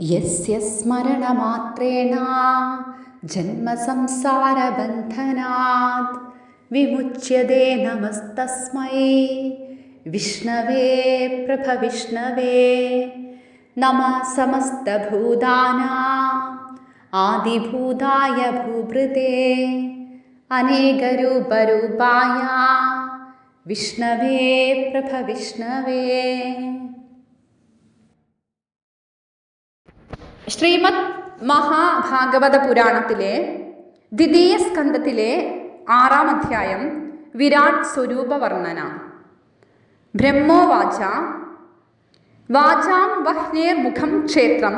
यस्य स्मरणमात्रेण जन्मसंसारबन्धनात् विमुच्यते नमस्तस्मै। विष्णवे प्रभविष्णवे नमः समस्तभूतानाम् आदिभूताय भूभृते अनेकरूपरूपाय विष्णवे प्रभविष्णवे। ശ്രീമദ് മഹാഭാഗവത പുരാണത്തിലെ ദ്വിതീയ സ്കന്ധത്തിലെ ആറാം അധ്യായം വിരാട് സ്വരൂപ വർണന ബ്രഹ്മോവാച വാചാം വഹ്നേർ മുഖം ക്ഷേത്രം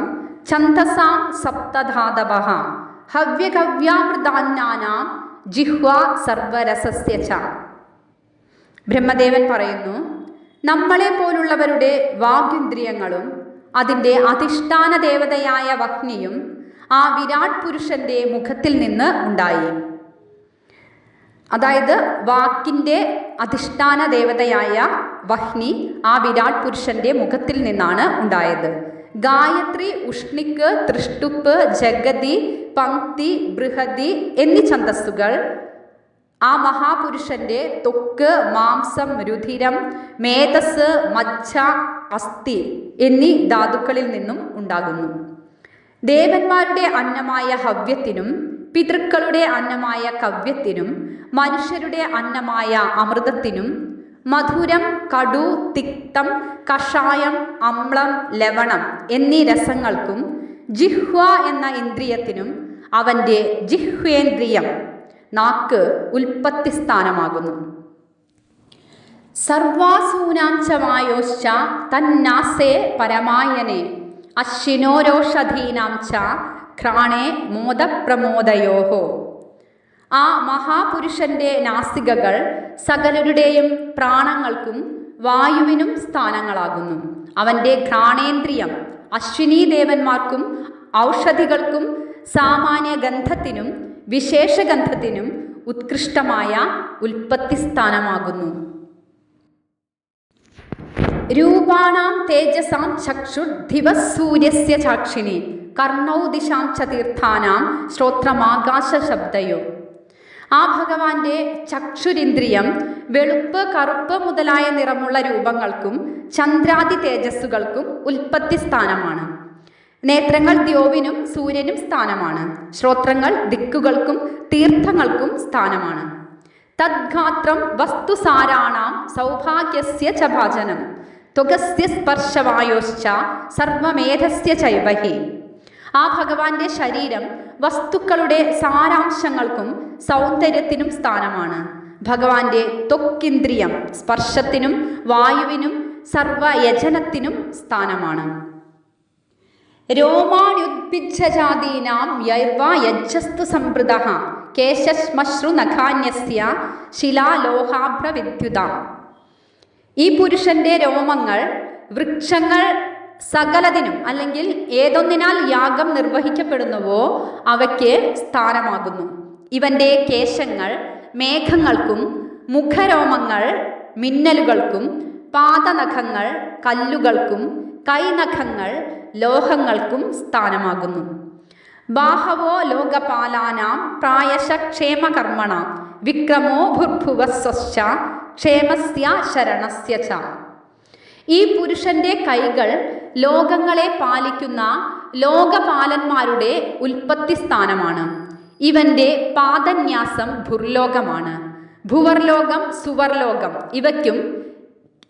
ഛന്ദസാം സപ്തധാതവ ഹവ്യകവ്യാമൃതാന്നാനാം ജിഹ്വാ സർവരസസ്യ ച. ബ്രഹ്മദേവൻ പറയുന്നു നമ്മളെ പോലുള്ളവരുടെ വാഗിന്ദ്രിയങ്ങളും അതിന്റെ അധിഷ്ഠാന ദേവതയായ വഹ്നിയും ആ വിരാട് പുരുഷന്റെ മുഖത്തിൽ നിന്ന് ഉണ്ടായി. അതായത് വാക്കിന്റെ അധിഷ്ഠാന ദേവതയായ വഹ്നി ആ വിരാട് പുരുഷന്റെ മുഖത്തിൽ നിന്നാണ് ഉണ്ടായത്. ഗായത്രി ഉഷ്ണിക്ക് തൃഷ്ടുപ്പ് ജഗതി പങ്ക്തി ബൃഹതി എന്നീ ഛന്തസ്സുകൾ ആ മഹാപുരുഷന്റെ തൊക്ക് മാംസം രുധിരം മേധസ് മജ്ജ അസ്ഥി എന്നീ ധാതുക്കളിൽ നിന്നും ഉണ്ടാകുന്നു. ദേവന്മാരുടെ അന്നമായ ഹവ്യത്തിനും പിതൃക്കളുടെ അന്നമായ കവ്യത്തിനും മനുഷ്യരുടെ അന്നമായ അമൃതത്തിനും മധുരം കടു തിക്തം കഷായം അമ്ലം ലവണം എന്നീ രസങ്ങൾക്കും ജിഹ്വ എന്ന ഇന്ദ്രിയത്തിനും അവന്റെ ജിഹ്വേന്ദ്രിയം നാക്ക് ഉൽപ്പത്തി സ്ഥാനമാകുന്നു സർവാസൂനാംശമായോശ്ച തന്നാസേ പരമായനെ അശ്വിനോരോഷധീനാം ച ഘ്രാണേ മോദപ്രമോദയോഹോ ആ മഹാപുരുഷന്റെ നാസികകൾ സകലരുടെയും പ്രാണങ്ങൾക്കും വായുവിനും സ്ഥാനങ്ങളാകുന്നു. അവന്റെ ഘ്രാണേന്ദ്രിയം അശ്വിനീ ദേവന്മാർക്കും ഔഷധികൾക്കും സാമാന്യ ഗന്ധത്തിനും വിശേഷഗന്ധത്തിനും ഉത്കൃഷ്ടമായ ഉൽപ്പത്തി സ്ഥാനമാകുന്നു രൂപാണാം തേജസാം ചക്ഷുർ ദിവസൂര്യസ്യ ചാക്ഷിണി. കർണൗ ദിശാം ച തീർത്ഥാനാം ശ്രോത്രമാകാശ ശബ്ദയോ ആ ഭഗവാന്റെ ചക്ഷുരിന്ദ്രിയം വെളുപ്പ് കറുപ്പ് മുതലായ നിറമുള്ള രൂപങ്ങൾക്കും ചന്ദ്രാതി തേജസ്സുകൾക്കും ഉൽപ്പത്തി സ്ഥാനമാണ് നേത്രങ്ങൾ ദ്യോവിനും സൂര്യനും സ്ഥാനമാണ്. ശ്രോത്രങ്ങൾ ദിക്കുകൾക്കും തീർത്ഥങ്ങൾക്കും സ്ഥാനമാണ്. തദ്ഗാത്രം വസ്തുസാരാണാം സൗഭാഗ്യസ്യ ച ഭാജനം. ത്വകസ്യ സ്പർശവായോശ്ച സർവമേധസ്യ ചൈവഹി ആ ഭഗവാന്റെ ശരീരം വസ്തുക്കളുടെ സാരാംശങ്ങൾക്കും സൗന്ദര്യത്തിനും സ്ഥാനമാണ്. ഭഗവാന്റെ തൊക്കിന്ദ്രിയം സ്പർശത്തിനും വായുവിനും സർവയജനത്തിനും സ്ഥാനമാണ്. രോമാണുദ്ഭിജാതീനാം യൈർവാ യജ്ജസ്തു ശിലാലോഹാഭ്രവിദ്യുത. ഈ പുരുഷന്റെ രോമങ്ങൾ വൃക്ഷങ്ങൾ സകലതിനും അല്ലെങ്കിൽ ഏതൊന്നിനാൽ യാഗം നിർവഹിക്കപ്പെടുന്നുവോ അവയ്ക്ക് സ്ഥാനമാകുന്നു. ഇവന്റെ കേശങ്ങൾ മേഘങ്ങൾക്കും മുഖരോമങ്ങൾ മിന്നലുകൾക്കും പാദനഖങ്ങൾ കല്ലുകൾക്കും കൈനഖങ്ങൾ ലോഹങ്ങൾക്കും സ്ഥാനമാകുന്നു. ബാഹവോ ലോകപാലാനാം പ്രായശ ക്ഷേമകർമ്മണ വിക്രമോ ഭുർഭുവസ്വശ്ച ക്ഷേമസ്യ ശരണസ്യ ച. ഈ പുരുഷന്റെ കൈകൾ ലോകങ്ങളെ പാലിക്കുന്ന ലോകപാലന്മാരുടെ ഉൽപ്പത്തി സ്ഥാനമാണ് ഇവന്റെ പാദന്യാസം ഭുർലോകമാണ്. ഭുവർലോകം സുവർലോകം ഇവയ്ക്കും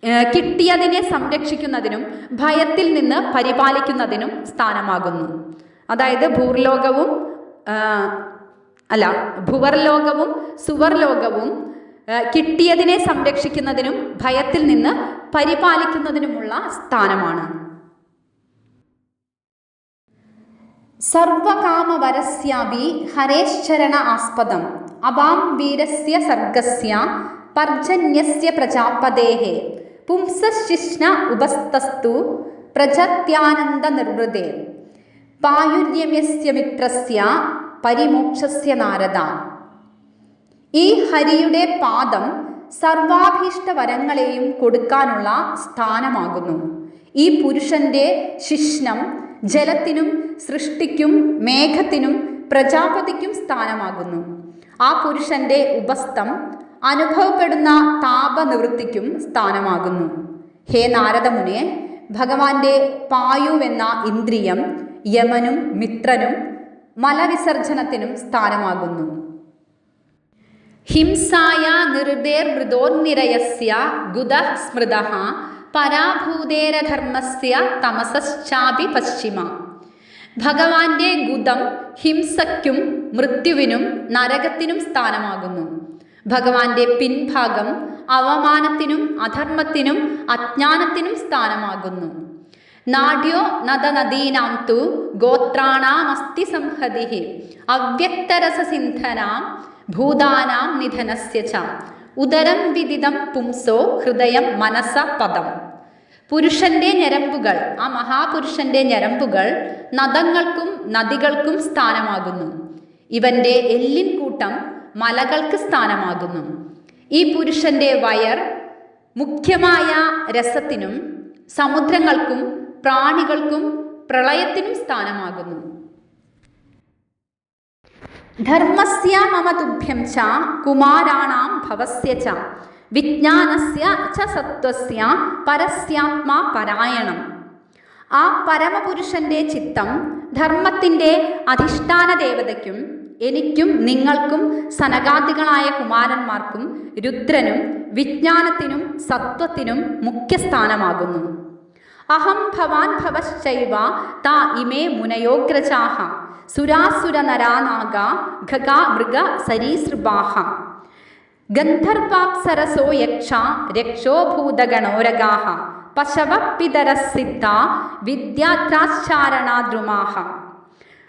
കിട്ടിയതിനെ സംരക്ഷിക്കുന്നതിനും ഭയത്തിൽ നിന്ന് പരിപാലിക്കുന്നതിനും സ്ഥാനമാകുന്നു. അതായത് ഭൂർലോകവും അല്ല ഭുവർലോകവും സുവർലോകവും കിട്ടിയതിനെ സംരക്ഷിക്കുന്നതിനും ഭയത്തിൽ നിന്ന് പരിപാലിക്കുന്നതിനുമുള്ള സ്ഥാനമാണ്. സർവകാമവരസ്യാപി ഹരേശ്ചരണ ആസ്പദം അപാം വീരസ്യ സർഗസ്യ പർജന്യസ്യ പ്രജാപതേഹേ. പുംസശിഷ്ണ ഉപസ്തസ്തു പ്രജത്യാനന്ദ നിർവൃതേ. പായുര്യമസ്യ മിത്രസ്യ പരിമോക്ഷസ്യ നാരദ. ഈ ഹരിയുടെ പാദം സർവാഭീഷ്ട വരങ്ങളെയും കൊടുക്കാനുള്ള സ്ഥാനമാകുന്നു. ഈ പുരുഷന്റെ ശിഷ്ണം ജലത്തിനും സൃഷ്ടിക്കും മേഘത്തിനും പ്രജാപതിക്കും സ്ഥാനമാകുന്നു. ആ പുരുഷന്റെ ഉപസ്ഥം അനുഭവപ്പെടുന്ന താപനിവൃത്തിക്കും സ്ഥാനമാകുന്നു. ഹേ നാരദമുനെ ഭഗവാന്റെ പായുവെന്ന ഇന്ദ്രിയം യമനും മിത്രനും മലവിസർജനത്തിനും സ്ഥാനമാകുന്നു. ഹിംസായ നിർദേർമൃതോർനിരയസ്യ ഗുദ സ്മൃത പരാഭൂതേരധർമ്മസ്യ തമസശ്ചാപി പശ്ചിമ. ഭഗവാന്റെ ഗുദം ഹിംസയ്ക്കും മൃത്യുവിനും നരകത്തിനും സ്ഥാനമാകുന്നു. ഭഗവാന്റെ പിൻഭാഗം അവമാനത്തിനും അധർമ്മത്തിനും അജ്ഞാനത്തിനും സ്ഥാനമാകുന്നു. നാഡ്യോ നദനദീനാം തു ഗോത്രാണാമസ്തി സംഹതി അവ്യക്തരസസിന്ധനാം ഭൂതാനാം നിധനസ്യ ച. ഉദരം വിദിതം പുംസോ ഹൃദയം മനസ പദം. പുരുഷന്റെ ഞരമ്പുകൾ ആ മഹാപുരുഷന്റെ ഞരമ്പുകൾ നദങ്ങൾക്കും നദികൾക്കും സ്ഥാനമാകുന്നു. ഇവന്റെ എല്ലിൻ കൂട്ടം മലകൾക്ക് സ്ഥാനമാകുന്നു. ഈ പുരുഷന്റെ വയർ മുഖ്യമായ രസത്തിനും സമുദ്രങ്ങൾക്കും പ്രാണികൾക്കും പ്രളയത്തിനും സ്ഥാനമാകുന്നു. ധർമ്മസ്യ മമ തുഭ്യം ച കുമാരാണാം ഭവസ്യ ച വിജ്ഞാനസ്യ ച സത്വസ്യ പരസ്യാത്മാ പരായണം. ആ പരമപുരുഷന്റെ ചിത്തം ധർമ്മത്തിന്റെ അധിഷ്ഠാന ദേവതയ്ക്കും എനിക്കും നിങ്ങൾക്കും സനകാദികളായ കുമാരന്മാർക്കും രുദ്രനും വിജ്ഞാനത്തിനും സത്വത്തിനും മുഖ്യസ്ഥാനമാകുന്നു. അഹം ഭവാൻ ഭവശ്ചൈവ താ ഇമേ മുനയോഗ്രജാഹ സുരാസുരനരാനാഗ ഖഗ മൃഗ സരീസൃപാഹ. ഗന്ധർവാപ്സരസോ യക്ഷ രക്ഷോ ഭൂതഗണോരഗാഹ. പശവ പിതരസിദ്ധ വിദ്യാത്രാശ്ചാരണാദ്രുമാഹ.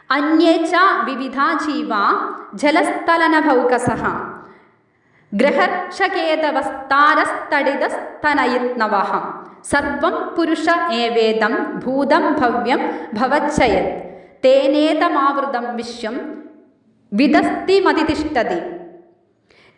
അന്യേ ച വിവിധാ ജീവ ജലസ്ഥലനഭൗകസഹ ഗ്രഹർഷകേതവസ്താരസ്തടിതസ്തനയിത്നവ സർവം പുരുഷ ഏവേദം ഭൂതം ഭവ്യം ഭവച്ചയത് തേനേതമാവൃതം വിശ്വം വിദസ്തിമതിതിഷ്ഠതി.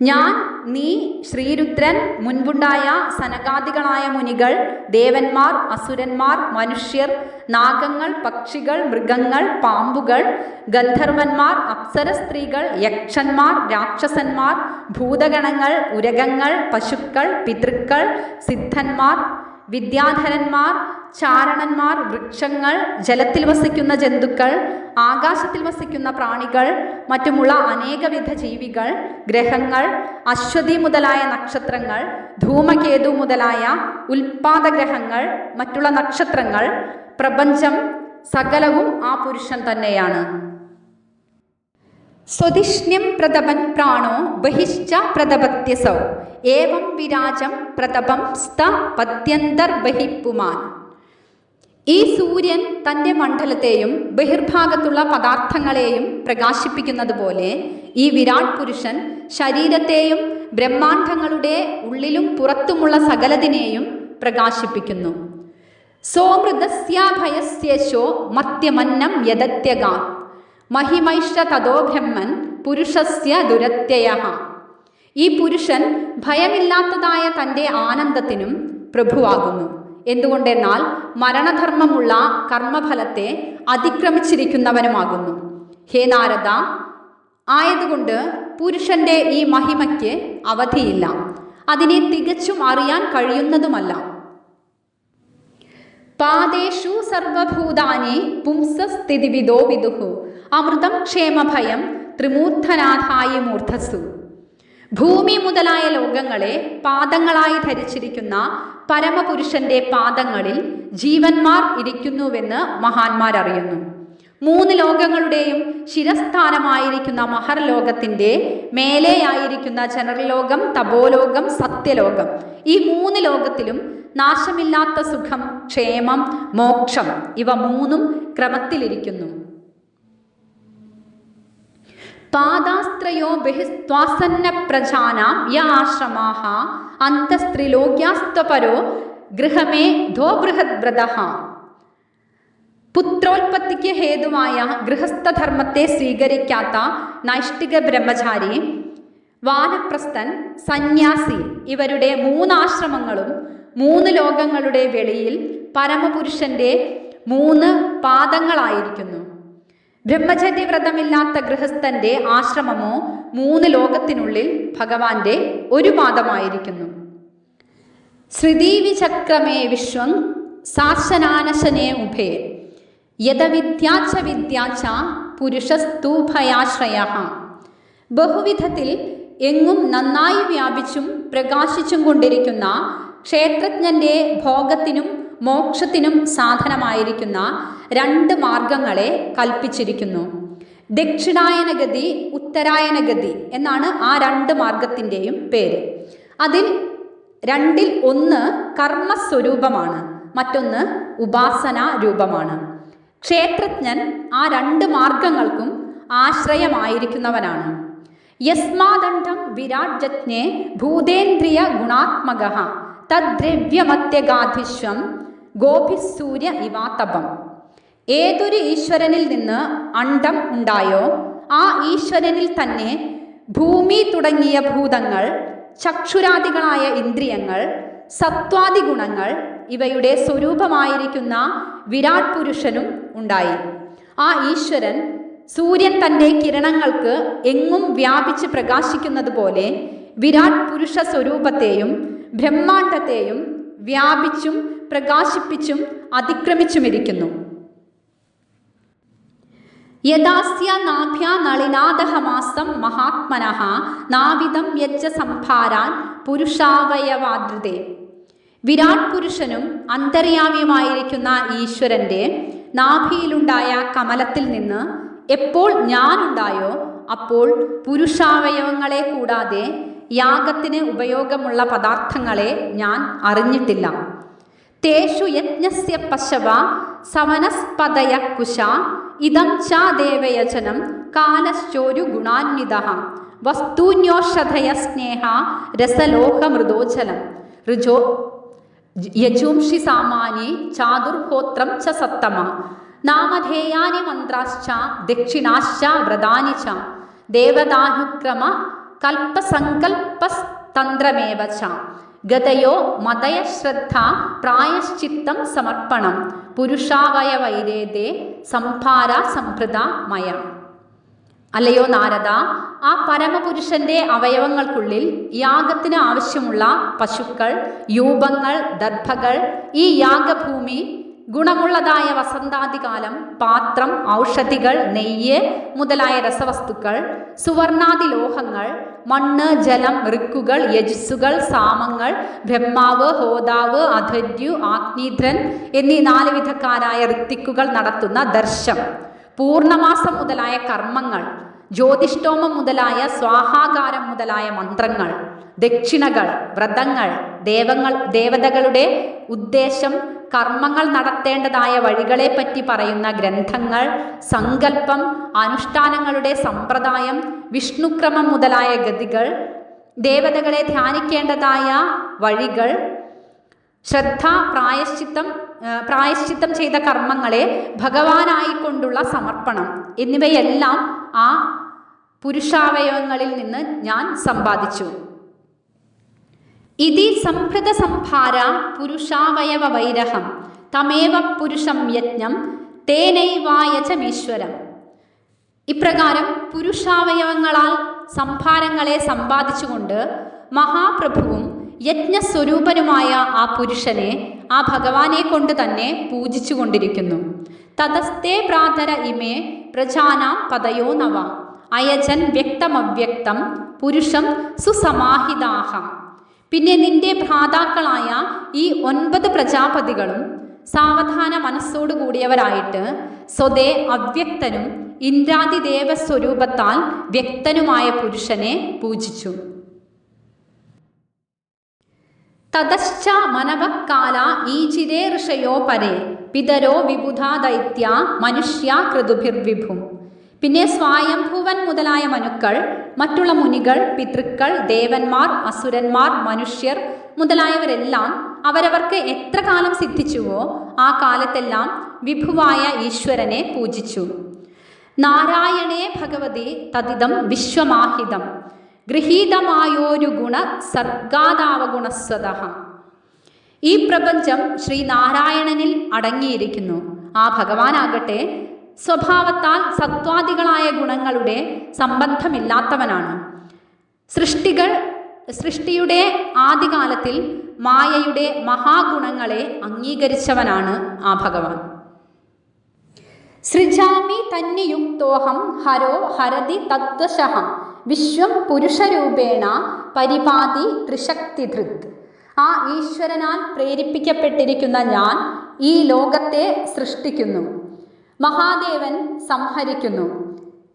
ഞാൻ നീ ശ്രീരുദ്രൻ മുൻപുണ്ടായ സനകാദികളായ മുനികൾ ദേവന്മാർ അസുരന്മാർ മനുഷ്യർ നാഗങ്ങൾ പക്ഷികൾ മൃഗങ്ങൾ പാമ്പുകൾ ഗന്ധർവന്മാർ അപ്സര സ്ത്രീകൾ യക്ഷന്മാർ രാക്ഷസന്മാർ ഭൂതഗണങ്ങൾ ഉരകങ്ങൾ പശുക്കൾ പിതൃക്കൾ സിദ്ധന്മാർ വിദ്യാധരന്മാർ ചാരണന്മാർ വൃക്ഷങ്ങൾ ജലത്തിൽ വസിക്കുന്ന ജന്തുക്കൾ ആകാശത്തിൽ വസിക്കുന്ന പ്രാണികൾ മറ്റുമുള്ള അനേകവിധ ജീവികൾ ഗ്രഹങ്ങൾ അശ്വതി മുതലായ നക്ഷത്രങ്ങൾ ധൂമകേതു മുതലായ ഉൽപാദഗ്രഹങ്ങൾ മറ്റുള്ള നക്ഷത്രങ്ങൾ പ്രപഞ്ചം സകലവും ആ പുരുഷൻ തന്നെയാണ്. സ്വതിഷ്ണ്യം പ്രതപൻ പ്രാണോ ബഹിശ്ച പ്രതപത്യസൗ. ഏവം വിരാജം പ്രതപം സ്ത പദ്യന്തർബഹിപ്പുമാൻ ഈ സൂര്യൻ തന്റെ മണ്ഡലത്തെയും ബഹിർഭാഗത്തുള്ള പദാർത്ഥങ്ങളെയും പ്രകാശിപ്പിക്കുന്നത് പോലെ ഈ വിരാട് പുരുഷൻ ശരീരത്തെയും ബ്രഹ്മാണ്ഡങ്ങളുടെ ഉള്ളിലും പുറത്തുമുള്ള സകലതിനെയും പ്രകാശിപ്പിക്കുന്നു. സോമൃതസ്യാഭയസ്യേശോ മത്യമന്നം യദത്യഗാ. മഹിമൈഷ തതോ ബ്രഹ്മൻ പുരുഷസ്യ ദുരത്യയ ഈ പുരുഷൻ ഭയമില്ലാത്തതായ തന്റെ ആനന്ദത്തിനും പ്രഭുവാകുന്നു. എന്തുകൊണ്ടെന്നാൽ മരണധർമ്മമുള്ള കർമ്മഫലത്തെ അതിക്രമിച്ചിരിക്കുന്നവനുമാകുന്നു. ഹേ നാരദ ആയതുകൊണ്ട് പുരുഷന്റെ ഈ മഹിമയ്ക്ക് അവധിയില്ല. അതിനെ തികച്ചും അറിയാൻ കഴിയുന്നതുമല്ല. പാദേഷു സർവഭൂതാനി പുംസസ്ഥിതിവിദോ വിദുഹു. അമൃതം ക്ഷേമഭയം ത്രിമൂർധനാഥായി മൂർദ്ധസ്തു ഭൂമി മുതലായ ലോകങ്ങളെ പാദങ്ങളായി ധരിച്ചിരിക്കുന്ന പരമപുരുഷന്റെ പാദങ്ങളിൽ ജീവന്മാർ ഇരിക്കുന്നുവെന്ന് മഹാന്മാർ അറിയുന്നു മൂന്ന് ലോകങ്ങളുടെയും ശിരസ്ഥാനമായിരിക്കുന്ന മഹർലോകത്തിന്റെ മേലെയായിരിക്കുന്ന ജനറലോകം തപോലോകം സത്യലോകം. ഈ മൂന്ന് ലോകത്തിലും നാശമില്ലാത്ത സുഖം ക്ഷേമം മോക്ഷം ഇവ മൂന്നും ക്രമത്തിലിരിക്കുന്നു. പാദാസ്ത്രയോ ബഹിസ്ത്വാസന്ന പ്രജാനാം യ ആശ്രമാഹ. അന്തസ്ത്രിലോക്യാസ്ത്വപരോ ഗൃഹമേ ധോ ബൃഹദ്ബ്രത പുത്രോൽപത്തിക്ക് ഹേതുവായ ഗൃഹസ്ഥധർമ്മത്തെ സ്വീകരിക്കാത്ത നൈഷ്ഠിക ബ്രഹ്മചാരി വാനപ്രസ്ഥൻ സന്യാസി ഇവരുടെ മൂന്നാശ്രമങ്ങളും മൂന്ന് ലോകങ്ങളുടെ വെളിയിൽ പരമപുരുഷന്റെ മൂന്ന് പാദങ്ങളായിരിക്കുന്നു. ബ്രഹ്മചര്യവ്രതമില്ലാത്ത ഗൃഹസ്ഥന്റെ ആശ്രമമോ മൂന്ന് ലോകത്തിനുള്ളിൽ ഭഗവാന്റെ ഒരു പാദമായിരിക്കുന്നു. ശ്രുതിവിചക്രമേ വിശ്വം സാശനാനശനേ ഉഭേ. യഥവിദ്യാച്ച വിദ്യാച്ച പുരുഷസ്തൂഭയാശ്രയ. ബഹുവിധത്തിൽ എങ്ങും നന്നായി വ്യാപിച്ചും പ്രകാശിച്ചും കൊണ്ടിരിക്കുന്ന ക്ഷേത്രജ്ഞന്റെ ഭോഗത്തിനും മോക്ഷത്തിനും സാധനമായിരിക്കുന്ന രണ്ട് മാർഗങ്ങളെ കൽപ്പിച്ചിരിക്കുന്നു. ദക്ഷിണായനഗതി ഉത്തരായനഗതി എന്നാണ് ആ രണ്ട് മാർഗത്തിന്റെയും പേര്. അതിൽ രണ്ടിൽ ഒന്ന് കർമ്മസ്വരൂപമാണ് മറ്റൊന്ന് ഉപാസന രൂപമാണ് ക്ഷേത്രജ്ഞൻ ആ രണ്ട് മാർഗങ്ങൾക്കും ആശ്രയമായിരിക്കുന്നവനാണ്. യസ്മാദണ്ഡം വിരാട് ജജ്ഞേ ഭൂതേന്ദ്രിയ ഗുണാത്മക തദ്ദ്രവ്യമത്യഗാധിശ്വം ഗോഭിസൂര്യ ഇവാതപം ഏതൊരു ഈശ്വരനിൽ നിന്ന് അണ്ടം ഉണ്ടായോ? ആ ഈശ്വരനിൽ തന്നെ ഭൂമി തുടങ്ങിയ ഭൂതങ്ങൾ ചക്ഷുരാദികളായ ഇന്ദ്രിയങ്ങൾ സത്വാദി ഗുണങ്ങൾ ഇവയുടെ സ്വരൂപമായിരിക്കുന്ന വിരാട് പുരുഷനും ഉണ്ടായി. ആ ഈശ്വരൻ സൂര്യൻ തന്റെ കിരണങ്ങൾക്ക് എങ്ങും വ്യാപിച്ച് പ്രകാശിക്കുന്നത് പോലെ വിരാട് പുരുഷ സ്വരൂപത്തെയും ബ്രഹ്മാണ്ടത്തെയും വ്യാപിച്ചും പ്രകാശിപ്പിച്ചും അതിക്രമിച്ചുമിരിക്കുന്നു. യഥാസ്യ നാഭ്യ മഹാത്മനഃ നാവിധം യജ്ജ സംഭാരാൻ പുരുഷാവയവാദൃതേ. വിരാട് പുരുഷനും അന്തര്യാമിയുമായിരിക്കുന്ന ഈശ്വരന്റെ നാഭിയിലുണ്ടായ കമലത്തിൽ നിന്ന് എപ്പോൾ ഞാനുണ്ടായോ അപ്പോൾ പുരുഷാവയവങ്ങളെ കൂടാതെ യാഗത്തിന് ഉപയോഗമുള്ള പദാർത്ഥങ്ങളെ ഞാൻ അറിഞ്ഞിട്ടില്ല. തേഷു യജ്ഞസ്യ പശവ സവനസ്പതയ കുശ ഇതം ച ദേവയചനം കാലശ്ചോരു ഗുണാന്വിത വസ്തൂന്യോഷധയ സ്നേഹ രസലോഹമൃദോജലം ഋജോ യജൂംഷി സാമാനി ചാതുർഹോത്രം ച സത്തമ നാമധേയാനി മന്ത്രാശ്ച ദക്ഷിണാശ്ച വ്രതാനി ച ദേവതാനുക്രമ കൽപ്പസങ്കൽപ്പസ്തന്ത്രമേവ ച. ഗതയോ മതയശ്രദ്ധ പ്രായശ്ചിത്തം സമർപ്പണം പുരുഷാവയവൈരേതേ സംഭാര സംഭൃത മയ അല്ലയോ നാരദ ആ പരമപുരുഷന്റെ അവയവങ്ങൾക്കുള്ളിൽ യാഗത്തിന് ആവശ്യമുള്ള പശുക്കൾ യൂപങ്ങൾ ദർഭകൾ ഈ യാഗഭൂമി ഗുണമുള്ളതായ വസന്താദികാലം പാത്രം ഔഷധികൾ നെയ്യ് മുതലായ രസവസ്തുക്കൾ സുവർണാദി ലോഹങ്ങൾ മണ്ണ് ജലം ഋക്കുകൾ യജസ്സുകൾ സാമങ്ങൾ ബ്രഹ്മാവ് ഹോതാവ് അധര്യു ആഗ്നിധ്രൻ എന്നീ നാല് വിധക്കാരായ ഋത്തിക്കുകൾ നടത്തുന്ന ദർശം. പൂർണമാസം മുതലായ കർമ്മങ്ങൾ ജ്യോതിഷ്ടോമം മുതലായ സ്വാഹാകാരം മുതലായ മന്ത്രങ്ങൾ ദക്ഷിണകൾ വ്രതങ്ങൾ ദേവങ്ങൾ ദേവതകളുടെ ഉദ്ദേശം കർമ്മങ്ങൾ നടത്തേണ്ടതായ വഴികളെപ്പറ്റി പറയുന്ന ഗ്രന്ഥങ്ങൾ സങ്കല്പം അനുഷ്ഠാനങ്ങളുടെ സമ്പ്രദായം വിഷ്ണുക്രമം മുതലായ ഗതികൾ ദേവതകളെ ധ്യാനിക്കേണ്ടതായ വഴികൾ ശ്രദ്ധ പ്രായശ്ചിത്തം പ്രായശ്ചിത്തം ചെയ്ത കർമ്മങ്ങളെ ഭഗവാനായിക്കൊണ്ടുള്ള സമർപ്പണം എന്നിവയെല്ലാം ആ പുരുഷാവയവങ്ങളിൽ നിന്ന് ഞാൻ സമ്പാദിച്ചു. ഇതി സംഭൃത സംഭാര പുരുഷാവയവ വൈരഹം തമേവ പുരുഷം യജ്ഞം തേനൈവായചമീശ്വരം ഇപ്രകാരം പുരുഷാവയവങ്ങളാൽ സംഭാരങ്ങളെ സമ്പാദിച്ചുകൊണ്ട് മഹാപ്രഭുവും യജ്ഞസ്വരൂപനുമായ ആ പുരുഷനെ ആ ഭഗവാനെ കൊണ്ട് തന്നെ പൂജിച്ചു കൊണ്ടിരിക്കുന്നു തതസ്തേ പ്രാതര ഇമേ പ്രജാനാം പദയോ നവ. അയജൻ വ്യക്തമവ്യക്തം പുരുഷം സുസമാഹിതാഹ. പിന്നെ നിന്റെ ഭ്രാതാക്കളായ ഈ ഒൻപത് പ്രജാപതികളും സാവധാന മനസ്സോടു കൂടിയവരായിട്ട് സ്വതേ അവ്യക്തനും ഇന്ദ്രാതിദേവ സ്വരൂപത്താൽ വ്യക്തനുമായ പുരുഷനെ പൂജിച്ചു. തതശ്ച മനവക്കാല ഈചിരേ ഋഷയോ പരേ പിതരോ വിബുധാ ദൈത്യ മനുഷ്യ കൃതുഭിർവിഭും പിന്നെ സ്വായംഭൂവൻ മുതലായ മനുക്കൾ മറ്റുള്ള മുനികൾ പിതൃക്കൾ ദേവന്മാർ അസുരന്മാർ മനുഷ്യർ മുതലായവരെല്ലാം അവരവർക്ക് എത്ര കാലം സിദ്ധിച്ചുവോ ആ കാലത്തെല്ലാം വിഭുവായ ഈശ്വരനെ പൂജിച്ചു. നാരായണേ ഭഗവതി തതിതം വിശ്വമാഹിതം. ഗൃഹീതമായോരു ഗുണ സർഗാതാവഗുണസ്വത ഈ പ്രപഞ്ചം ശ്രീനാരായണനിൽ അടങ്ങിയിരിക്കുന്നു. ആ ഭഗവാനാകട്ടെ സ്വഭാവത്താൽ സത്വാദികളായ ഗുണങ്ങളുടെ സംബന്ധമില്ലാത്തവനാണ്. സൃഷ്ടികൾ സൃഷ്ടിയുടെ ആദികാലത്തിൽ മായയുടെ മഹാഗുണങ്ങളെ അംഗീകരിച്ചവനാണ് ആ ഭഗവാൻ. സൃജാമി തന്നിയുക്തോഹം ഹരോ ഹരതി തത്വശഹം വിശ്വം പുരുഷരൂപേണ പരിപാതി ത്രിശക്തിധൃത്. ആ ഈശ്വരനാൽ പ്രേരിപ്പിക്കപ്പെട്ടിരിക്കുന്ന ഞാൻ ഈ ലോകത്തെ സൃഷ്ടിക്കുന്നു. മഹാദേവൻ സംഹരിക്കുന്നു.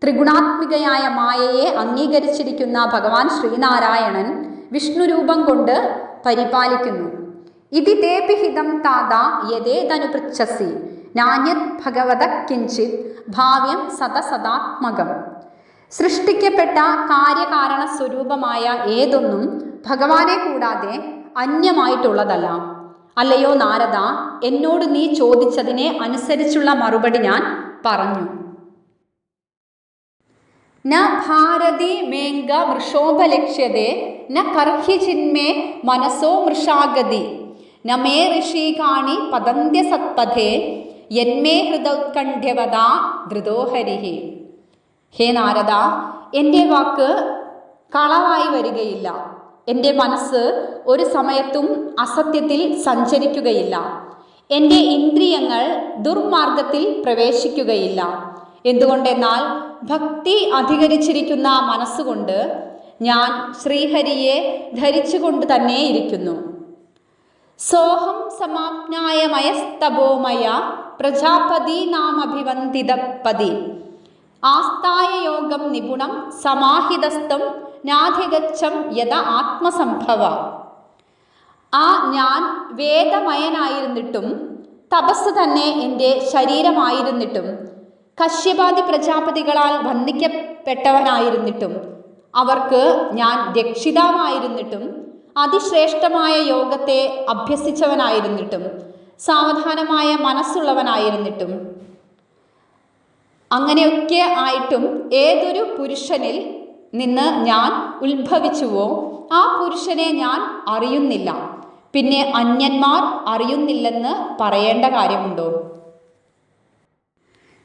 ത്രിഗുണാത്മികയായ മായയെ അംഗീകരിച്ചിരിക്കുന്ന ഭഗവാൻ ശ്രീനാരായണൻ വിഷ്ണുരൂപം കൊണ്ട് പരിപാലിക്കുന്നു. ഇതി തേപിഹിതം താത യഥേതനുപൃച്ഛസി നാന്യത് ഭഗവത കിഞ്ചിത് ഭാവ്യം സതസദാത്മകം സൃഷ്ടിക്കപ്പെട്ട കാര്യകാരണ സ്വരൂപമായ ഏതൊന്നും ഭഗവാനെ കൂടാതെ അന്യമായിട്ടുള്ളതല്ല. അല്ലയോ നാരദ എന്നോട് നീ ചോദിച്ചതിനെ അനുസരിച്ചുള്ള മറുപടി ഞാൻ പറഞ്ഞു. ന ഭാരതി മേങ്ക മൃഷോപലക്ഷ്യതേ ന കർഹി ചിന്മേ മനസ്സോ മൃഷാഗതി. ന മേ ഋഷീകാണി പതന്ത്യ സത്പഥേ എന്മേ ഹൃദൗത്കണ്ഠ്യവതാ ധൃതോഹരിഹി. ഹേ നാരദ എന്റെ വാക്ക് കളവായി വരികയില്ല. എന്റെ മനസ്സ് ഒരു സമയത്തും അസത്യത്തിൽ സഞ്ചരിക്കുകയില്ല. എന്റെ ഇന്ദ്രിയങ്ങൾ ദുർമാർഗത്തിൽ പ്രവേശിക്കുകയില്ല. എന്തുകൊണ്ടെന്നാൽ ഭക്തി അധികരിച്ചിരിക്കുന്ന മനസ്സുകൊണ്ട് ഞാൻ ശ്രീഹരിയെ ധരിച്ചുകൊണ്ട് തന്നെ ഇരിക്കുന്നു. സോഹം സമാപ്നായ മയസ്തപോമയ പ്രജാപതി നാമഭിവന്ദിതപതി ആസ്ഥായ യോഗം നിപുണം സമാഹിതസ്ഥം നാധിഗച്ഛം യഥ ആത്മസംഭവ. ആ ഞാൻ വേദമയനായിരുന്നിട്ടും തപസ് തന്നെ എന്റെ ശരീരമായിരുന്നിട്ടും കശ്യപാതി പ്രജാപതികളാൽ ബന്ധിക്കപ്പെട്ടവനായിരുന്നിട്ടും അവർക്ക് ഞാൻ രക്ഷിതാവായിരുന്നിട്ടും അതിശ്രേഷ്ഠമായ യോഗത്തെ അഭ്യസിച്ചവനായിരുന്നിട്ടും സാവധാനമായ മനസ്സുള്ളവനായിരുന്നിട്ടും. അങ്ങനെയൊക്കെ ആയിട്ടും ഏതൊരു പുരുഷനിൽ നിന്ന് ഞാൻ ഉത്ഭവിച്ചുവോ? ആ പുരുഷനെ ഞാൻ അറിയുന്നില്ല. പിന്നെ അന്യന്മാർ അറിയുന്നില്ലെന്ന് പറയേണ്ട കാര്യമുണ്ടോ?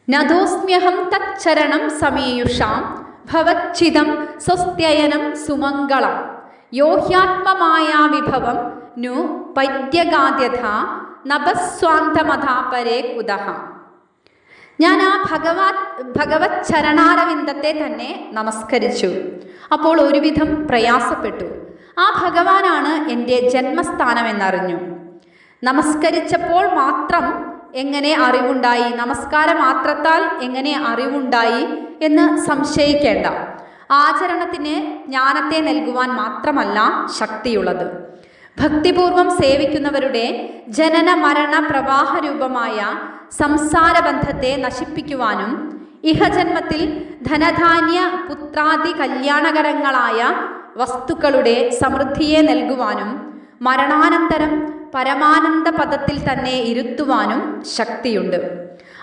നദോസ്മ്യഹം തച്ചരണം സമീയുഷാം ഭവച്ചിതം സ്വസ്ത്യയനം സുമംഗളം. യോഹ്യാത്മമായ വിഭവം നു പൈദ്യഗാദ്യഥ നഭസ്വാന്തമഥാപരേ കുതഹ. ഞാൻ ആ ഭഗവാ ഭഗവത് ചരണാരവിന്ദത്തെ തന്നെ നമസ്കരിച്ചു. അപ്പോൾ ഒരുവിധം പ്രയാസപ്പെട്ടു. ആ ഭഗവാനാണ് എന്റെ ജന്മസ്ഥാനമെന്നറിഞ്ഞു നമസ്കരിച്ചപ്പോൾ മാത്രം എങ്ങനെ അറിവുണ്ടായി? നമസ്കാര മാത്രത്താൽ എങ്ങനെ അറിവുണ്ടായി എന്ന് സംശയിക്കേണ്ട. ആചരണത്തിന് ജ്ഞാനത്തെ നൽകുവാൻ മാത്രമല്ല ശക്തിയുള്ളത്. ഭക്തിപൂർവം സേവിക്കുന്നവരുടെ ജനന മരണ പ്രവാഹ രൂപമായ സംസാര ബന്ധത്തെ നശിപ്പിക്കുവാനും ഇഹജന്മത്തിൽ ധനധാന്യ പുത്രാദി കല്യാണകരങ്ങളായ വസ്തുക്കളുടെ സമൃദ്ധിയെ നൽകുവാനും മരണാനന്തരം പരമാനന്ദ പദത്തിൽ തന്നെ ഇരുത്തുവാനും ശക്തിയുണ്ട്.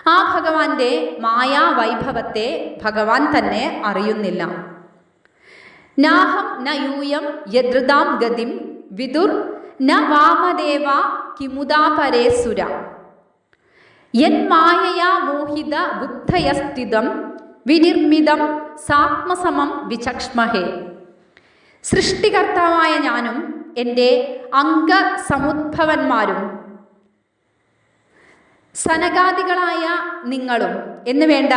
ആ ഭഗവാന്റെ മായാവൈഭവത്തെ ഭഗവാൻ തന്നെ അറിയുന്നില്ല. നാഹം ന യൂയം യദൃതാം ഗതിം വിദുർ ന വാമദേവ കിമുദാപരേ സുര. യന്മായയാ മോഹിത ബുദ്ധയസ്ഥിതം വിനിർമ്മിതം സാത്മസമം വിചക്ഷ്മഹേ. സൃഷ്ടികർത്താവായ ഞാനും എന്റെ അംഗസമുദ്ഭവന്മാരും സനകാദികളായ നിങ്ങളും എന്ന് വേണ്ട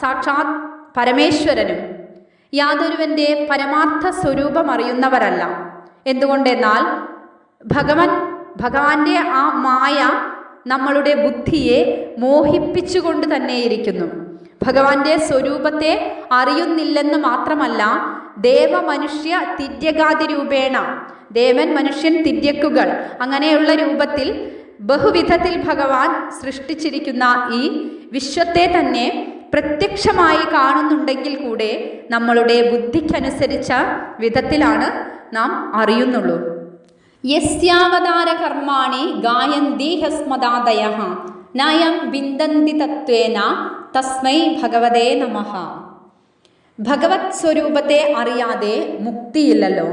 സാക്ഷാത് പരമേശ്വരനും യാതൊരുവന്റെ പരമാർത്ഥ സ്വരൂപം അറിയുന്നവരല്ല എന്തുകൊണ്ടെന്നാൽ ഭഗവൻ ഭഗവാന്റെ ആ മായ നമ്മളുടെ ബുദ്ധിയെ മോഹിപ്പിച്ചുകൊണ്ട് തന്നെ ഇരിക്കുന്നു ഭഗവാന്റെ സ്വരൂപത്തെ അറിയുന്നില്ലെന്ന് മാത്രമല്ല ദേവമനുഷ്യ തിര്യഗാതി രൂപേണ ദേവൻ മനുഷ്യൻ തിര്യക്കുകൾ അങ്ങനെയുള്ള രൂപത്തിൽ ബഹുവിധത്തിൽ ഭഗവാൻ സൃഷ്ടിച്ചിരിക്കുന്ന ഈ വിശ്വത്തെ തന്നെ പ്രത്യക്ഷമായി കാണുന്നുണ്ടെങ്കിൽ കൂടെ നമ്മളുടെ ബുദ്ധിക്കനുസരിച്ച വിധത്തിലാണ് നാം അറിയുന്നുള്ളൂ. യസ്യാവതാര കർമാണി ഗായന്തി ഹസ്മദാദയ നയം ബിന്ദന്തി തത്വേന തസ്മൈ ഭഗവതേ നമ. ഭഗവത് സ്വരൂപത്തെ അറിയാതെ മുക്തിയില്ലല്ലോ.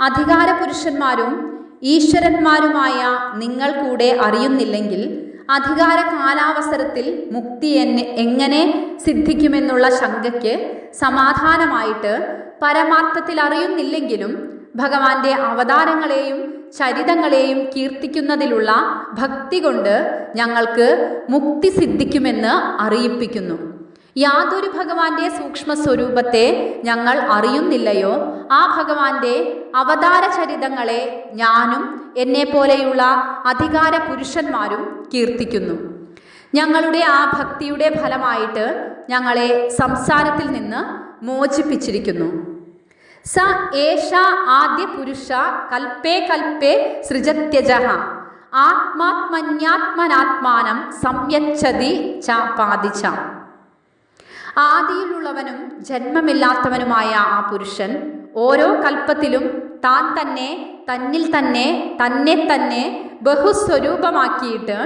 അധികാര പുരുഷന്മാരും ഈശ്വരന്മാരുമായ നിങ്ങൾ കൂടെ അറിയുന്നില്ലെങ്കിൽ അധികാര കാലാവസരത്തിൽ മുക്തി എന്നെ എങ്ങനെ സിദ്ധിക്കുമെന്നുള്ള ശങ്കയ്ക്ക് സമാധാനമായിട്ട് പരമാർത്ഥത്തിൽ അറിയുന്നില്ലെങ്കിലും ഭഗവാന്റെ അവതാരങ്ങളെയും ചരിതങ്ങളെയും കീർത്തിക്കുന്നതിലുള്ള ഭക്തി കൊണ്ട് ഞങ്ങൾക്ക് മുക്തി സിദ്ധിക്കുമെന്ന് അറിയിപ്പിക്കുന്നു. യാതൊരു ഭഗവാന്റെ സൂക്ഷ്മ സ്വരൂപത്തെ ഞങ്ങൾ അറിയുന്നില്ലയോ? ആ ഭഗവാന്റെ അവതാര ചരിതങ്ങളെ ഞാനും എന്നെ പോലെയുള്ള അധികാര പുരുഷന്മാരും കീർത്തിക്കുന്നു. ഞങ്ങളുടെ ആ ഭക്തിയുടെ ഫലമായിട്ട് ഞങ്ങളെ സംസാരത്തിൽ നിന്ന് മോചിപ്പിച്ചിരിക്കുന്നു. സ ഏഷ ആദ്യ പുരുഷ കൽപ്പേ കൽപ്പേ സൃജത്യജ. ആത്മാത്മന്യാത്മനാത്മാനം സംയച്ഛതി ച പാതിച്ച ആദിയിലുള്ളവനും ജന്മമില്ലാത്തവനുമായ ആ പുരുഷൻ ഓരോ കൽപ്പത്തിലും താൻ തന്നെ തന്നിൽ തന്നെ തന്നെ തന്നെ ബഹുസ്വരൂപമാക്കിയിട്ട്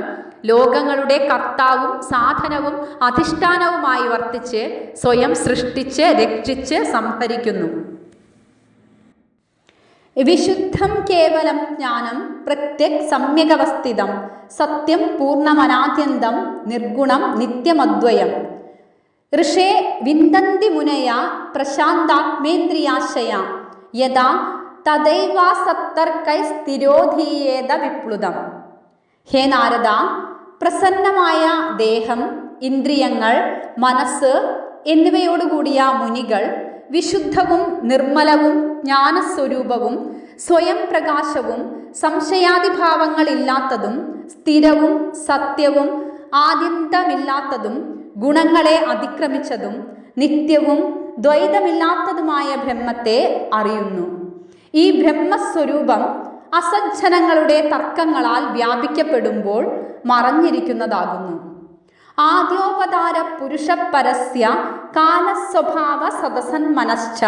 ലോകങ്ങളുടെ കർത്താവും സാധനവും അധിഷ്ഠാനവുമായി വർത്തിച്ച് സ്വയം സൃഷ്ടിച്ച് രക്ഷിച്ച് സംഹരിക്കുന്നു. വിശുദ്ധം കേവലം ജ്ഞാനം പ്രത്യക് സമ്യകവസ്ഥിതം സത്യം പൂർണമനാദ്യന്തം നിർഗുണം നിത്യമദ്വയം. ഋഷേ വിന്ദന്തി മുനയ പ്രശാന്താത്മേന്ദ്രിയാശയ. യഥാ തദൈവാസത്തർക്കൈ സ്ഥിരോധീയേത വിപ്ലുതം. ഹേ നാരദ പ്രസന്നമായ ദേഹം ഇന്ദ്രിയങ്ങൾ മനസ്സ് എന്നിവയോടുകൂടിയ മുനികൾ വിശുദ്ധവും നിർമ്മലവും ജ്ഞാനസ്വരൂപവും സ്വയം പ്രകാശവും സംശയാതിഭാവങ്ങളില്ലാത്തതും സ്ഥിരവും സത്യവും ആദ്യന്തമില്ലാത്തതും ഗുണങ്ങളെ അതിക്രമിച്ചതും നിത്യവും ദ്വൈതമില്ലാത്തതുമായ ബ്രഹ്മത്തെ അറിയുന്നു. ഈ ബ്രഹ്മസ്വരൂപം അസജ്ജനങ്ങളുടെ തർക്കങ്ങളാൽ വ്യാപിക്കപ്പെടുമ്പോൾ മറഞ്ഞിരിക്കുന്നതാകുന്നു. ആദ്യോപതാര പുരുഷപരസ്യ കാലസ്വഭാവ സദസൻ മനശ്ച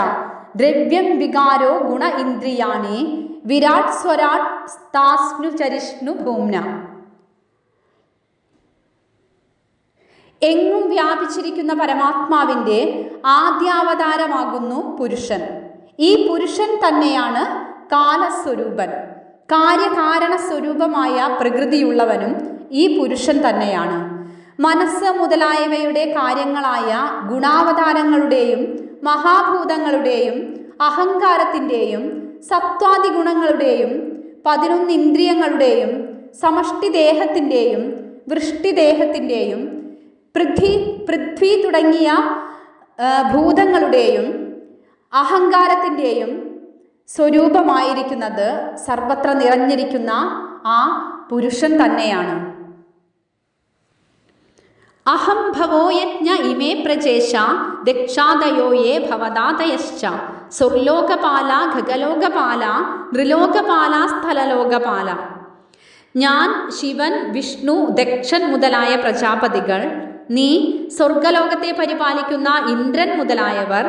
ദ്രവ്യം വികാരോ ഗുണ ഇന്ദ്രിയാണി വിരാട് സ്വരാട് സ്ഥാസ്നു ചരിഷ്ണു ഭൂമ്ന. എങ്ങും വ്യാപിച്ചിരിക്കുന്ന പരമാത്മാവിന്റെ ആദ്യാവതാരമാകുന്നു പുരുഷൻ. ഈ പുരുഷൻ തന്നെയാണ് കാലസ്വരൂപൻ. കാര്യകാരണ സ്വരൂപമായ പ്രകൃതിയുള്ളവനും ഈ പുരുഷൻ തന്നെയാണ്. മനസ്സ് മുതലായവയുടെ കാര്യങ്ങളായ ഗുണാവതാരങ്ങളുടെയും മഹാഭൂതങ്ങളുടെയും അഹങ്കാരത്തിന്റെയും സത്വാദി ഗുണങ്ങളുടെയും പതിനൊന്ന് ഇന്ദ്രിയങ്ങളുടെയും സമഷ്ടിദേഹത്തിന്റെയും വൃഷ്ടിദേഹത്തിന്റെയും പൃഥ്വി പൃഥ്വി തുടങ്ങിയ ഭൂതങ്ങളുടെയും അഹങ്കാരത്തിന്റെയും സ്വരൂപമായിരിക്കുന്നത് സർവത്ര നിറഞ്ഞിരിക്കുന്ന ആ പുരുഷൻ തന്നെയാണ്. അഹം ഭവോയജ്ഞ ഇമേ പ്രജേശ ദക്ഷാദയോ യേ ഭവദാതയശ്ച. സ്വർലോകപാല ഖഗലോകപാല നൃലോകപാല സ്ഥലലോകപാല. ഞാൻ ശിവൻ വിഷ്ണു ദക്ഷൻ മുതലായ പ്രജാപതികൾ നീ സ്വർഗലോകത്തെ പരിപാലിക്കുന്ന ഇന്ദ്രൻ മുതലായവർ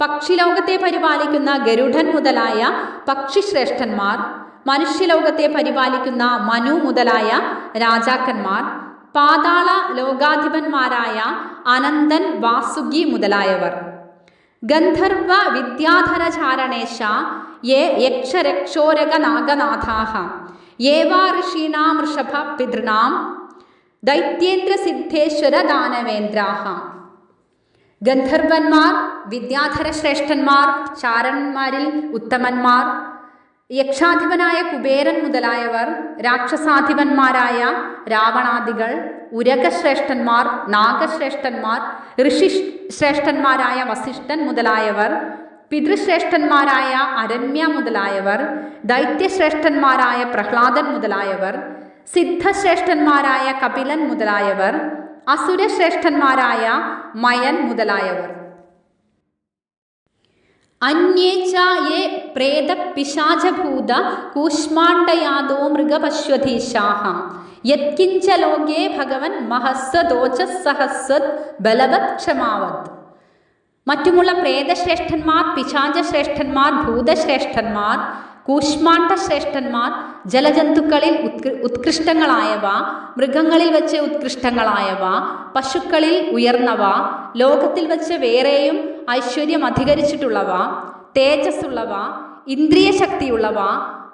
പക്ഷിലോകത്തെ പരിപാലിക്കുന്ന ഗരുഡൻ മുതലായ പക്ഷിശ്രേഷ്ഠന്മാർ മനുഷ്യലോകത്തെ പരിപാലിക്കുന്ന മനു മുതലായ രാജാക്കന്മാർ പാതാള ലോകാധിപന്മാരായ അനന്തൻ വാസുകി മുതലായവർ. ഗന്ധർവ വിദ്യാധരചാരണേശ യേ യക്ഷരക്ഷോരക നാഗനാഥാഹ യേവാ ഋഷീണാം ഋഷഭ പിതൃണാം. ദൈത്യേന്ദ്ര സിദ്ധേശ്വര ദാനവേന്ദ്രാഹ ഗന്ധർവന്മാർ വിദ്യാധര ശ്രേഷ്ഠന്മാർ ചാരന്മാരിൽ ഉത്തമന്മാർ യക്ഷാധിപനായ കുബേരൻ മുതലായവർ രാക്ഷസാധിപന്മാരായ രാവണാദികൾ ഉരകശ്രേഷ്ഠന്മാർ നാഗശ്രേഷ്ഠന്മാർ ഋഷി ശ്രേഷ്ഠന്മാരായ വസിഷ്ഠൻ മുതലായവർ പിതൃശ്രേഷ്ഠന്മാരായ അരണ്യ മുതലായവർ ദൈത്യശ്രേഷ്ഠന്മാരായ പ്രഹ്ലാദൻ മുതലായവർ സിദ്ധശ്രേഷ്ഠന്മാരായ കപിലൻ മുതലായവർ അസുരശ്രേഷ്ഠന്മാരായ മയൻ മുതലായവർ. അന്യേ ച യേ പ്രേതപിശാചഭൂത കൂഷ്മാണ്ഡയാദോ മൃഗപശ്വധീശാഹ. യത്കിഞ്ച ലോകേ ഭഗവൻ മഹസ്വദോചസഹസ്വത് ബലവത് ക്ഷമാവത്. മറ്റുമുള്ള പ്രേതശ്രേഷ്ഠന്മാർ പിശാചശ്രേഷ്ഠന്മാർ ഭൂതശ്രേഷ്ഠന്മാർ കൂഷ്മാണ്ഡശ്രേഷ്ഠന്മാർ ജലജന്തുക്കളിൽ ഉത്കൃ ഉത്കൃഷ്ടങ്ങളായവ മൃഗങ്ങളിൽ വെച്ച് ഉത്കൃഷ്ടങ്ങളായവ പശുക്കളിൽ ഉയർന്നവ ലോകത്തിൽ വെച്ച് വേറെയും ഐശ്വര്യം അധികരിച്ചിട്ടുള്ളവ തേജസ്സുള്ളവ ഇന്ദ്രിയ ശക്തിയുള്ളവ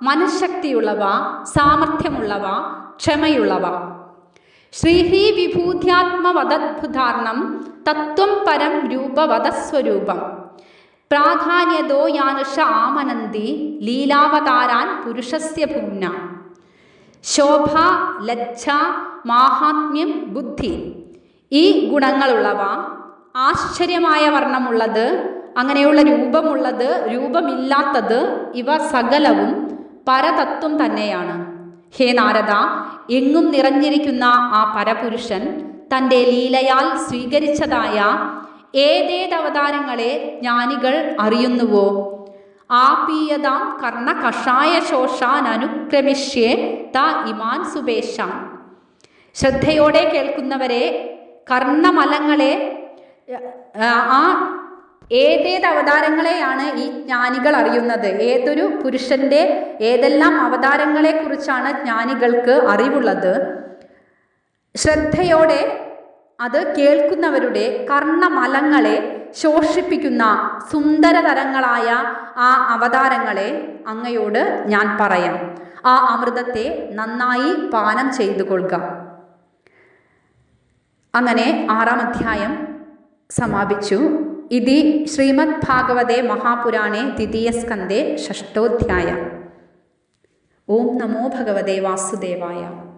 മനഃശക്തിയുള്ളവ സാമർഥ്യമുള്ളവ ക്ഷമയുള്ളവ. ശ്രീഹി വിഭൂത്യാത്മവദദ്ഭുതാർണം തത്വം പരം രൂപവദസ്വരൂപം. പ്രാധാന്യതോ ആമനന്തി ലീലാവതാരാൻ പുരുഷസ്യ ഭൂമ്ന. ശോഭ ലജ്ജ മാഹാത്മ്യം ബുദ്ധി. ഈ ഗുണങ്ങളുള്ളവ ആശ്ചര്യമായ വർണമുള്ളത് അങ്ങനെയുള്ള രൂപമുള്ളത് രൂപമില്ലാത്തത് ഇവ സകലവും പരതത്വം തന്നെയാണ്. ഹേ നാരദ എങ്ങും നിറഞ്ഞിരിക്കുന്ന ആ പരപുരുഷൻ തന്റെ ലീലയാൽ സ്വീകരിച്ചതായ ഏതേതവതാരങ്ങളെ ജ്ഞാനികൾ അറിയുന്നുവോ? ആപീയതാം കർണ കഷായ ശോഷാൻ അനുക്രമിഷ്യേ ത ഇമാൻ സുബേഷാൻ. ശ്രദ്ധയോടെ കേൾക്കുന്നവരെ കർണമലങ്ങളെ ആ ഏതേത് അവതാരങ്ങളെയാണ് ഈ ജ്ഞാനികൾ അറിയുന്നത്? ഏതൊരു പുരുഷന്റെ ഏതെല്ലാം അവതാരങ്ങളെക്കുറിച്ചാണ് ജ്ഞാനികൾക്ക് അറിവുള്ളത്? ശ്രദ്ധയോടെ അത് കേൾക്കുന്നവരുടെ കർണമലങ്ങളെ ശോഷിപ്പിക്കുന്ന സുന്ദരതരങ്ങളായ ആ അവതാരങ്ങളെ അങ്ങയോട് ഞാൻ പറയാം. ആ അമൃതത്തെ നന്നായി പാനം ചെയ്തു കൊള്ളുക. അങ്ങനെ ആറാം അധ്യായം സമാപിച്ചു. ഇതി ശ്രീമദ് ഭാഗവതേ മഹാപുരാണേ ദ്വിതീയസ്കന്ധേ ഷഷ്ടോധ്യായ ഓം നമോ ഭഗവതേ വാസുദേവായ.